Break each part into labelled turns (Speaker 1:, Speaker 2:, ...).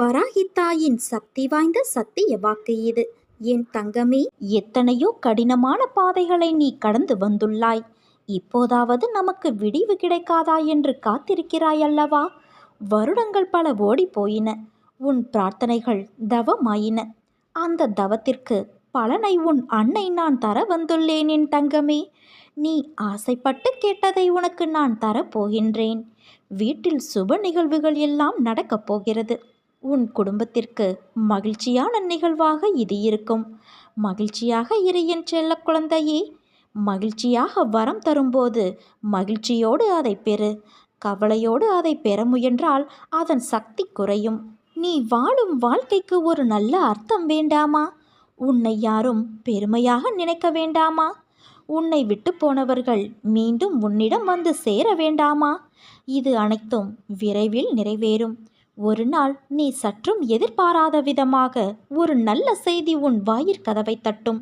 Speaker 1: வராகித்தாயின் சக்தி வாய்ந்த சத்திய வாக்கு இது. என் தங்கமே எத்தனையோ கடினமான பாதைகளை நீ கடந்து வந்துள்ளாய். இப்போதாவது நமக்கு விடிவு கிடைக்காதா என்று காத்திருக்கிறாய் அல்லவா? வருடங்கள் பல ஓடி போயின உன் பிரார்த்தனைகள் தவமாயின. அந்த தவத்திற்கு பலனை உன் அன்னை நான் தர வந்துள்ளேன் என் தங்கமே. நீ ஆசைப்பட்டு கேட்டதை உனக்கு நான் தரப்போகின்றேன். வீட்டில் சுப நிகழ்வுகள் எல்லாம் நடக்கப் போகிறது. உன் குடும்பத்திற்கு மகிழ்ச்சியான நிகழ்வாக இது இருக்கும். மகிழ்ச்சியாக இரு என் செல்ல குழந்தையே. மகிழ்ச்சியாக வரம் தரும்போது மகிழ்ச்சியோடு அதை பெறு. கவலையோடு அதை பெற முயன்றால் அதன் சக்தி குறையும். நீ வாழும் வாழ்க்கைக்கு ஒரு நல்ல அர்த்தம் வேண்டாமா? உன்னை யாரும் பெருமையாக நினைக்க வேண்டாமா? உன்னை விட்டு போனவர்கள் மீண்டும் உன்னிடம் வந்து சேர வேண்டாமா? இது அனைத்தும் விரைவில் நிறைவேறும். ஒரு நாள் நீ சற்றும் எதிர்பாராத விதமாக ஒரு நல்ல செய்தி உன் வாயிற்கதவை தட்டும்.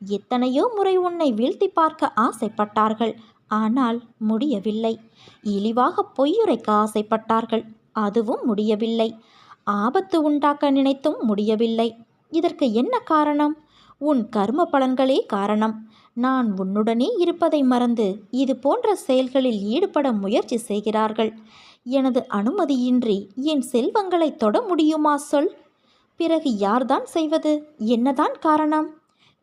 Speaker 1: எத்தனையோ முறை உன்னை வீழ்த்தி பார்க்க ஆசைப்பட்டார்கள். ஆனால் முடியவில்லை. இழிவாக பொய்யுரைக்க ஆசைப்பட்டார்கள். அதுவும் முடியவில்லை. ஆபத்து உண்டாக்க நினைத்தும் முடியவில்லை. இதற்கு என்ன காரணம்? உன் கர்ம பலன்களே காரணம். நான் உன்னுடனே இருப்பதை மறந்து இது போன்ற செயல்களில் ஈடுபட முயற்சி செய்கிறார்கள். எனது அனுமதியின்றி என் செல்வங்களை தொட முடியுமா சொல். பிறகு யார்தான் செய்வது? என்னதான் காரணம்?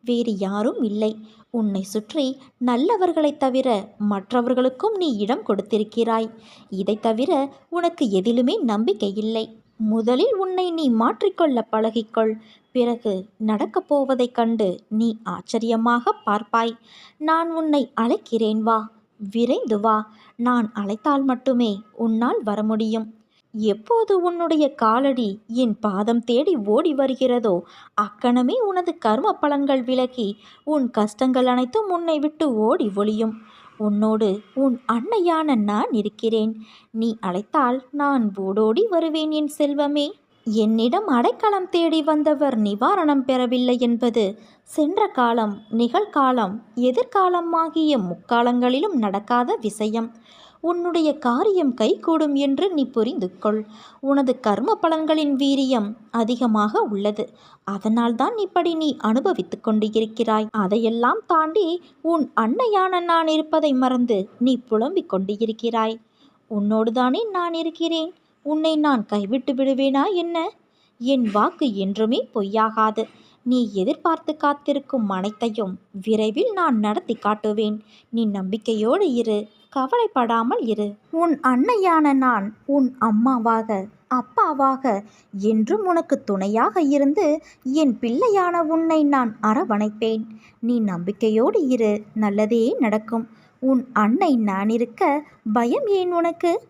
Speaker 1: வேறு யாரும் இல்லை. உன்னை சுற்றி நல்லவர்களைத் தவிர மற்றவர்களுக்கும் நீ இடம் கொடுத்திருக்கிறாய். இதைத் தவிர உனக்கு எதிலுமே நம்பிக்கை இல்லை. முதலில் உன்னை நீ மாற்றிக்கொள்ள பழகிக்கொள். பிறகு நடக்கப் போவதைக் கண்டு நீ ஆச்சரியமாக பார்ப்பாய். நான் உன்னை அழைக்கிறேன் வா விரைந்து வா. நான் அழைத்தால் மட்டுமே உன்னால் வர முடியும். எப்போது உன்னுடைய காலடி என் பாதம் தேடி ஓடி வருகிறதோ அக்கணமே உனது கர்ம பலன்கள் விலகி உன் கஷ்டங்கள் அனைத்தும் உன்னை விட்டு ஓடி ஒளியும். உன்னோடு உன் அன்னையான நான் இருக்கிறேன். நீ அழைத்தால் நான் ஓடோடி வருவேன் என் செல்வமே. என்னிடம் அடைக்கலம் தேடி வந்தவர் நிவாரணம் பெறவில்லை என்பது சென்ற காலம் நிகழ்காலம் எதிர்காலம் ஆகிய முக்காலங்களிலும் நடக்காத விஷயம். உன்னுடைய காரியம் கைகூடும் என்று நீ புரிந்து கொள் உனது கர்ம பலன்களின் வீரியம் அதிகமாக உள்ளது. அதனால்தான் இப்படி நீ அனுபவித்து கொண்டு இருக்கிறாய் அதையெல்லாம் தாண்டி உன் அன்னையான நான் இருப்பதை மறந்து நீ புலம்பிக் கொண்டு இருக்கிறாய் உன்னோடுதானே நான் இருக்கிறேன்? உன்னை நான் கைவிட்டு விடுவேனா என்ன? என் வாக்கு என்றுமே பொய்யாகாது. நீ எதிர்பார்த்து காத்திருக்கும் அனைத்தையும் விரைவில் நான் நடத்தி காட்டுவேன். நீ நம்பிக்கையோடு இரு. கவலைப்படாமல் இரு. உன் அன்னையான நான் உன் அம்மாவாக அப்பாவாக என்றும் உனக்கு துணையாக இருந்து என் பிள்ளையான உன்னை நான் அரவணைப்பேன். நீ நம்பிக்கையோடு இரு. நல்லதே நடக்கும். உன் அன்னை நான் இருக்க பயம் ஏன் உனக்கு?